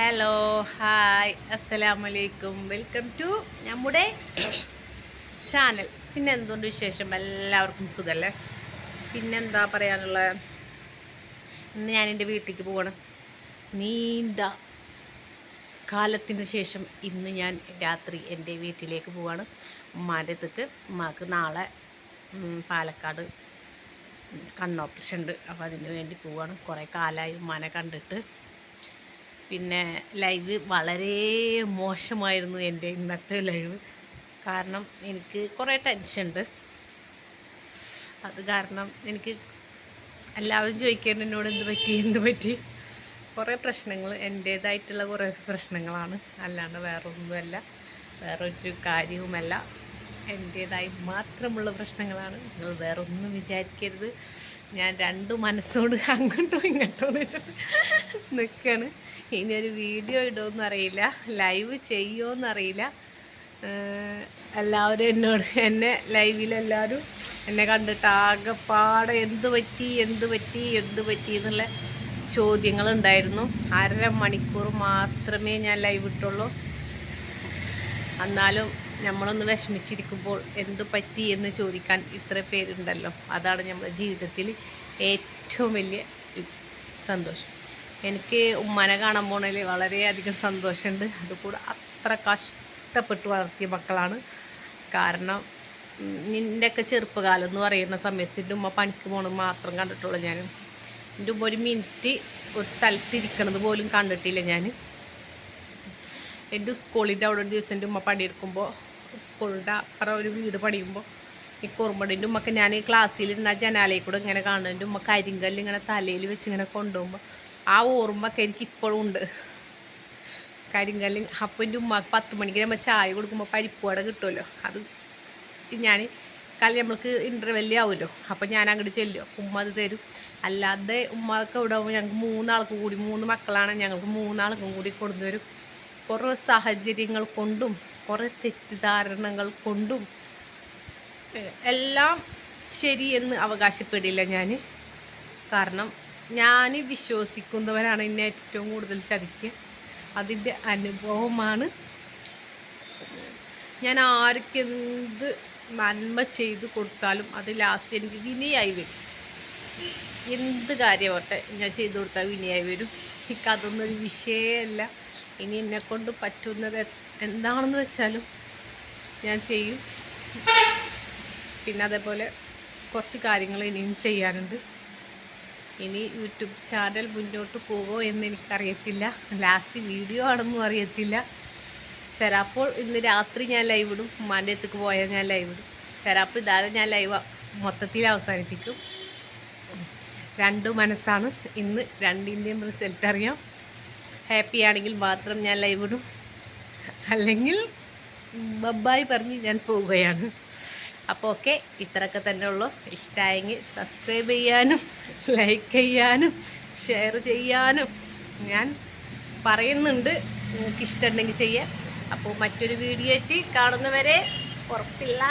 Hello hi അസ്സലാമു അലൈക്കും welcome to നമ്മുടെ ചാനൽ പിന്നെ എന്തുകൊണ്ട് വിശേഷം? എല്ലാവർക്കും സുഖമല്ലേ പിന്നെന്താ പറയാനുള്ളത് ഇന്ന് ഞാൻ എന്റെ വീട്ടിലേക്ക് പോകണം നീണ്ട കാലത്തിന് ശേഷം ഇന്ന് ഞാൻ രാത്രി എന്റെ വീട്ടിലേക്ക് പോവാണ്. ഉമ്മാന്റെ അടുത്തേക്ക് ഉമ്മാക്ക് നാളെ പാലക്കാട് കണ്ണ് ഓപ്പറേഷൻ ഉണ്ട് അപ്പോൾ അതിന് വേണ്ടി പോവാണ്. കുറേ കാലമായി ഉമ്മാനെ കണ്ടിട്ട്. പിന്നെ ലൈവ് വളരെ മോശമായിരുന്നു എന്റെ ഇന്നത്തെ ലൈവ്. കാരണം എനിക്ക് കുറേ ടെൻഷൻ ഉണ്ട് അത് കാരണം എനിക്ക് എല്ലാവരും ചോദിക്കേണ്ട എന്നോട് എന്ത് പറ്റി എന്ത് പറ്റി? കുറേ പ്രശ്നങ്ങൾ എന്റേതായിട്ടുള്ള കുറേ പ്രശ്നങ്ങളാണ്. അല്ലാണ്ട് വേറൊന്നുമല്ല. വേറൊരു കാര്യവുമല്ല. എന്റേതായി മാത്രമുള്ള പ്രശ്നങ്ങളാണ്. നിങ്ങൾ വേറെ ഒന്നും വിചാരിക്കരുത്. ഞാൻ രണ്ട് മനസ്സോട് അങ്ങോട്ടോ ഇങ്ങോട്ടോ എന്ന് വെച്ചിട്ട് നിൽക്കുകയാണ് ഇനി ഒരു വീഡിയോ ഇടുമെന്ന് അറിയില്ല. ലൈവ് ചെയ്യുമോയെന്ന് അറിയില്ല. എല്ലാവരും എന്നോട് എന്നെ ലൈവിലെല്ലാവരും എന്നെ കണ്ടിട്ട് ആകെപ്പാടെ എന്ത് പറ്റി എന്ത് പറ്റി എന്ത് പറ്റി എന്നുള്ള ചോദ്യങ്ങളുണ്ടായിരുന്നു. അര മണിക്കൂർ മാത്രമേ ഞാൻ ലൈവ് ഇട്ടുള്ളൂ. എന്നാലും നമ്മളൊന്ന് വിഷമിച്ചിരിക്കുമ്പോൾ എന്ത് പറ്റി എന്ന് ചോദിക്കാൻ ഇത്ര പേരുണ്ടല്ലോ. അതാണ് നമ്മുടെ ജീവിതത്തിൽ ഏറ്റവും വലിയ സന്തോഷം. എനിക്ക് ഉമ്മനെ കാണാൻ പോണതിൽ വളരെയധികം സന്തോഷമുണ്ട്. അതുകൂടെ അത്ര കഷ്ടപ്പെട്ട് വളർത്തിയ മക്കളാണ്. കാരണം നിന്റെയൊക്കെ ചെറുപ്പകാലം എന്ന് പറയുന്ന സമയത്ത് എന്റെ ഉമ്മ പണിക്ക് പോകണത് മാത്രം കണ്ടിട്ടുള്ളൂ ഞാൻ. എന്റെ ഉമ്മ ഒരു മിനിറ്റ് ഒരു സ്ഥലത്ത് ഇരിക്കണത് പോലും കണ്ടിട്ടില്ല ഞാൻ. എന്റെ സ്കൂളിന്റെ അവിടെ ഒരു ദിവസം എന്റെ ഉമ്മ പണിയെടുക്കുമ്പോൾ സ്കൂളിന്റെ അപ്പുറം ഒരു വീട് പണിയുമ്പോൾ ഈ കുറുമ്പടിന്റെ ഉമ്മക്ക് ഞാൻ ക്ലാസ്സിലിരുന്ന ജനാലയിൽ കൂടെ ഇങ്ങനെ കാണുന്നതിന്റെ ഉമ്മ കരിങ്കല്ല് ഇങ്ങനെ തലയിൽ വെച്ച് ഇങ്ങനെ കൊണ്ടുപോകുമ്പോൾ ആ ഓർമ്മയൊക്കെ എനിക്ക് ഇപ്പോഴും ഉണ്ട്. കരിങ്കല്ല് അപ്പം എന്റെ ഉമ്മക്ക് പത്ത് മണിക്ക് നമ്മൾ ചായ കൊടുക്കുമ്പോൾ പരിപ്പ് കിട്ടുമല്ലോ അത് ഞാൻ കളി നമ്മൾക്ക് ഇന്റർവെല്ലേ ആവുമല്ലോ അപ്പം ഞാൻ അങ്ങോട്ട് ചെല്ലും ഉമ്മ അത് തരും. അല്ലാതെ ഉമ്മക്ക് ഇവിടെ ആകുമ്പോൾ ഞങ്ങൾക്ക് മൂന്നാൾക്ക് കൂടി മൂന്ന് മക്കളാണ് ഞങ്ങൾക്ക് മൂന്നാൾക്കും കൂടി കൊണ്ടുവരും. കുറേ സാഹചര്യങ്ങൾ കൊണ്ടും കുറേ തെറ്റിദ്ധാരണകൾ കൊണ്ടും എല്ലാം ശരിയെന്ന് അവകാശപ്പെടില്ല ഞാൻ കാരണം ഞാൻ വിശ്വസിക്കുന്നവരാണ് എന്നെ ഏറ്റവും കൂടുതൽ ചതിക്കുക അതിന്റെ അനുഭവമാണ് ഞാൻ ആർക്കെന്ത് നന്മ ചെയ്ത് കൊടുത്താലും അത് ലാസ്റ്റ് എനിക്ക് വിനയായി വരും. എന്ത് കാര്യമാവട്ടെ ഞാൻ ചെയ്തു കൊടുത്താൽ വിനയായി വരും. എനിക്കതൊന്നും ഒരു വിഷയമല്ല. ഇനി എന്നെ കൊണ്ട് പറ്റുന്നത് എന്താണെന്ന് വെച്ചാലും ഞാൻ ചെയ്യും. പിന്നെ അതേപോലെ കുറച്ച് കാര്യങ്ങൾ ഇനിയും ചെയ്യാനുണ്ട്. ഇനി യൂട്യൂബ് ചാനൽ മുന്നോട്ട് പോകുമോ എന്ന് എനിക്കറിയത്തില്ല. ലാസ്റ്റ് വീഡിയോ ആണെന്നും അറിയത്തില്ല. ചിലപ്പോൾ ഇന്ന് രാത്രി ഞാൻ ലൈവ് ഇടും. ഉമ്മാന്റെ പോയാൽ ഞാൻ ലൈവ് ഇടും. ചിലപ്പോൾ ഇതാതെ ഞാൻ ലൈവ് മൊത്തത്തിൽ അവസാനിപ്പിക്കും. രണ്ട് മനസ്സാണ്. ഇന്ന് രണ്ടിന്റെയും റിസൾട്ട് അറിയാം. ഹാപ്പി ആണെങ്കിൽ മാത്രം ഞാൻ ലൈവ് ഇടും. അല്ലെങ്കിൽ ബബ്ബായി പറഞ്ഞ് ഞാൻ പോവുകയാണ്. അപ്പോൾ ഓക്കെ ഇത്രയൊക്കെ തന്നെ ഉള്ളൂ. ഇഷ്ടമായെങ്കിൽ സബ്സ്ക്രൈബ് ചെയ്യാനും ലൈക്ക് ചെയ്യാനും ഷെയർ ചെയ്യാനും ഞാൻ പറയുന്നുണ്ട്. നിങ്ങൾക്ക് ഇഷ്ടമുണ്ടെങ്കിൽ ചെയ്യാം. അപ്പോൾ മറ്റൊരു വീഡിയോ ആയിട്ട് കാണുന്നവരെ ഉറപ്പില്ല.